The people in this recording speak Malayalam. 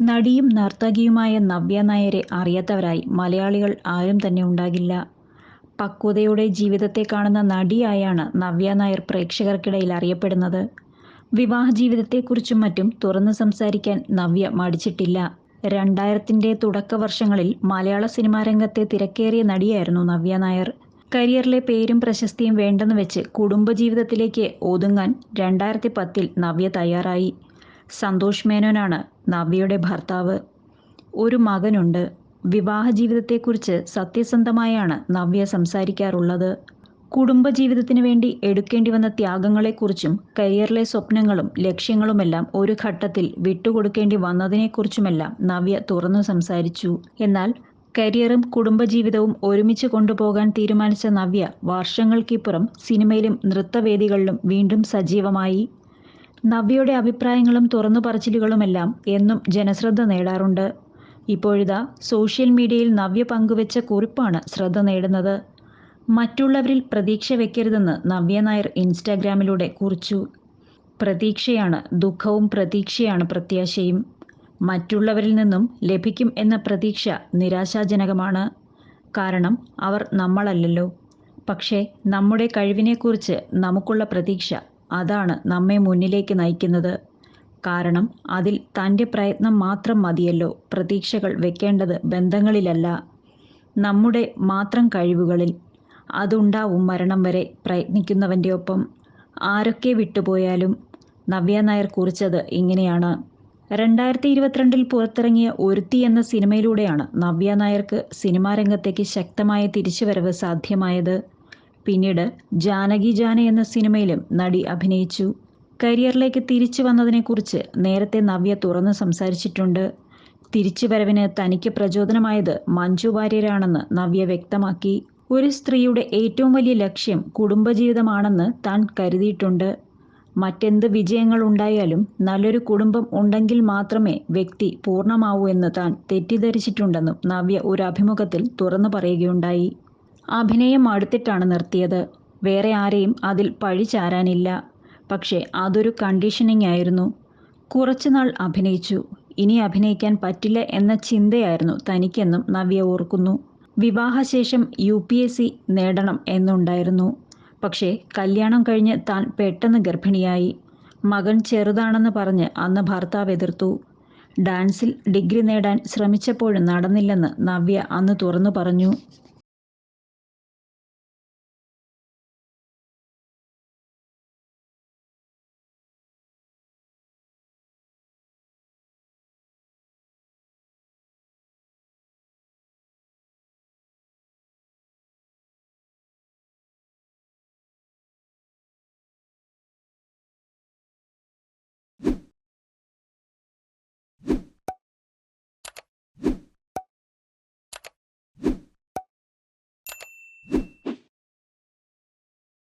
നടിയും നർത്തകിയുമായ നവ്യ നായരെ അറിയാത്തവരായി മലയാളികൾ ആരും തന്നെ ഉണ്ടാകില്ല. പക്വതയുടെ ജീവിതത്തെ കാണുന്ന നടിയായാണ് നവ്യ നായർ പ്രേക്ഷകർക്കിടയിൽ അറിയപ്പെടുന്നത്. വിവാഹ ജീവിതത്തെക്കുറിച്ചും മറ്റും തുറന്നു സംസാരിക്കാൻ നവ്യ മടിച്ചിട്ടില്ല. രണ്ടായിരത്തിന്റെ തുടക്ക വർഷങ്ങളിൽ മലയാള സിനിമാ രംഗത്തെ തിരക്കേറിയ നടിയായിരുന്നു നവ്യ നായർ. കരിയറിലെ പേരും പ്രശസ്തിയും വേണ്ടെന്ന് വെച്ച് കുടുംബജീവിതത്തിലേക്ക് ഒതുങ്ങാൻ രണ്ടായിരത്തി പത്തിൽ നവ്യ തയ്യാറായി. സന്തോഷ് മേനോനാണ് നവ്യയുടെ ഭർത്താവ്. ഒരു മകനുണ്ട്. വിവാഹ ജീവിതത്തെക്കുറിച്ച് സത്യസന്ധമായാണ് നവ്യ സംസാരിക്കാറുള്ളത്. കുടുംബജീവിതത്തിന് വേണ്ടി എടുക്കേണ്ടി വന്ന ത്യാഗങ്ങളെക്കുറിച്ചും കരിയറിലെ സ്വപ്നങ്ങളും ലക്ഷ്യങ്ങളുമെല്ലാം ഒരു ഘട്ടത്തിൽ വിട്ടുകൊടുക്കേണ്ടി വന്നതിനെക്കുറിച്ചുമെല്ലാം നവ്യ തുറന്നു സംസാരിച്ചു. എന്നാൽ കരിയറും കുടുംബജീവിതവും ഒരുമിച്ച് കൊണ്ടുപോകാൻ തീരുമാനിച്ച നവ്യ വർഷങ്ങൾക്കിപ്പുറം സിനിമയിലും നൃത്തവേദികളിലും വീണ്ടും സജീവമായി. നവ്യയുടെ അഭിപ്രായങ്ങളും തുറന്നു പറച്ചിലുകളുമെല്ലാം എന്നും ജനശ്രദ്ധ നേടാറുണ്ട്. ഇപ്പോഴിതാ സോഷ്യൽ മീഡിയയിൽ നവ്യ പങ്കുവച്ച കുറിപ്പാണ് ശ്രദ്ധ നേടുന്നത്. മറ്റുള്ളവരിൽ പ്രതീക്ഷ വെക്കരുതെന്ന് നവ്യ നായർ ഇൻസ്റ്റാഗ്രാമിലൂടെ കുറിച്ചു. പ്രതീക്ഷയാണ് ദുഃഖവും പ്രതീക്ഷയാണ് പ്രത്യാശയും. മറ്റുള്ളവരിൽ നിന്നും ലഭിക്കും എന്ന പ്രതീക്ഷ നിരാശാജനകമാണ്. കാരണം അവർ നമ്മളല്ലല്ലോ. പക്ഷേ നമ്മുടെ കഴിവിനെക്കുറിച്ച് നമുക്കുള്ള പ്രതീക്ഷ അതാണ് നമ്മെ മുന്നിലേക്ക് നയിക്കുന്നത്. കാരണം അതിൽ തന്റെ പ്രയത്നം മാത്രം മതിയല്ലോ. പ്രതീക്ഷകൾ വെക്കേണ്ടത് ബന്ധങ്ങളിലല്ല. നമ്മുടെ മാത്രം കഴിവുകളിൽ അതുണ്ടാവും മരണം വരെ പ്രയത്നിക്കുന്നവന്റെ ഒപ്പം. ആരൊക്കെ വിട്ടുപോയാലും നവ്യ നായർ കുറിച്ചത് ഇങ്ങനെയാണ്. രണ്ടായിരത്തി ഇരുപത്തിരണ്ടിൽ പുറത്തിറങ്ങിയ ഒരുത്തി എന്ന സിനിമയിലൂടെയാണ് നവ്യ നായർക്ക് സിനിമാരംഗത്തേക്ക് ശക്തമായ തിരിച്ചുവരവ് സാധ്യമായത്. പിന്നീട് ജാനകി ജാന എന്ന സിനിമയിലും നടി അഭിനയിച്ചു. കരിയറിലേക്ക് തിരിച്ചു വന്നതിനെക്കുറിച്ച് നേരത്തെ നവ്യ തുറന്ന് സംസാരിച്ചിട്ടുണ്ട്. തിരിച്ചുവരവിന് തനിക്ക് പ്രചോദനമായത് മഞ്ജു വാര്യരാണെന്ന് നവ്യ വ്യക്തമാക്കി. ഒരു സ്ത്രീയുടെ ഏറ്റവും വലിയ ലക്ഷ്യം കുടുംബജീവിതമാണെന്ന് താൻ കരുതിയിട്ടുണ്ട്. മറ്റെന്ത് വിജയങ്ങൾ ഉണ്ടായാലും നല്ലൊരു കുടുംബം ഉണ്ടെങ്കിൽ മാത്രമേ വ്യക്തി പൂർണമാവൂ എന്ന് താൻ തെറ്റിദ്ധരിച്ചിട്ടുണ്ടെന്നും നവ്യ ഒരു അഭിമുഖത്തിൽ തുറന്നു പറയുകയുണ്ടായി. അഭിനയം അടുത്തിട്ടാണ് നിർത്തിയത്. വേറെ ആരെയും അതിൽ പഴി ചാരാനില്ല. പക്ഷേ അതൊരു കണ്ടീഷനിങ് ആയിരുന്നു. കുറച്ചുനാൾ അഭിനയിച്ചു. ഇനി അഭിനയിക്കാൻ പറ്റില്ല എന്ന ചിന്തയായിരുന്നു തനിക്കെന്നും നവ്യ ഓർക്കുന്നു. വിവാഹശേഷം യു പി എസ് സി നേടണം എന്നുണ്ടായിരുന്നു. പക്ഷേ കല്യാണം കഴിഞ്ഞ് താൻ പെട്ടെന്ന് ഗർഭിണിയായി. മകൻ ചെറുതാണെന്ന് പറഞ്ഞ് അന്ന് ഭർത്താവ് എതിർത്തു. ഡാൻസിൽ ഡിഗ്രി നേടാൻ ശ്രമിച്ചപ്പോഴും നടന്നില്ലെന്ന് നവ്യ അന്ന് തുറന്നു പറഞ്ഞു.